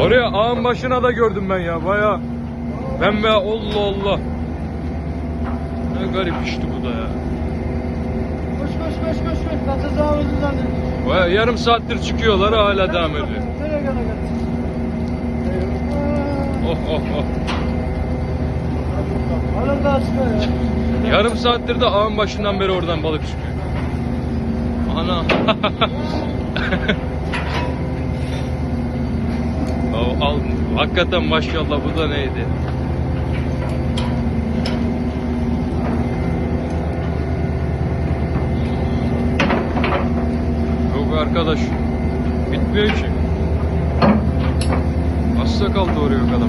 Oraya ağın başına da gördüm ben ya baya. Ben be Allah Allah. Ne garip işte bu da ya. Koş koş koş koş koş. Katacağım yüzünden. Baya yarım saattir çıkıyorlar hala devam ediyor. Nereye kadar? Oh oh oh. Halen daha çıkıyor ya. Yarım saattir de ağın başından beri oradan balık çıkıyor. Ana. al. Hakikaten maşallah bu da neydi? Yok arkadaş. Bitmiyor ki. Hasta kaldı oraya kadar.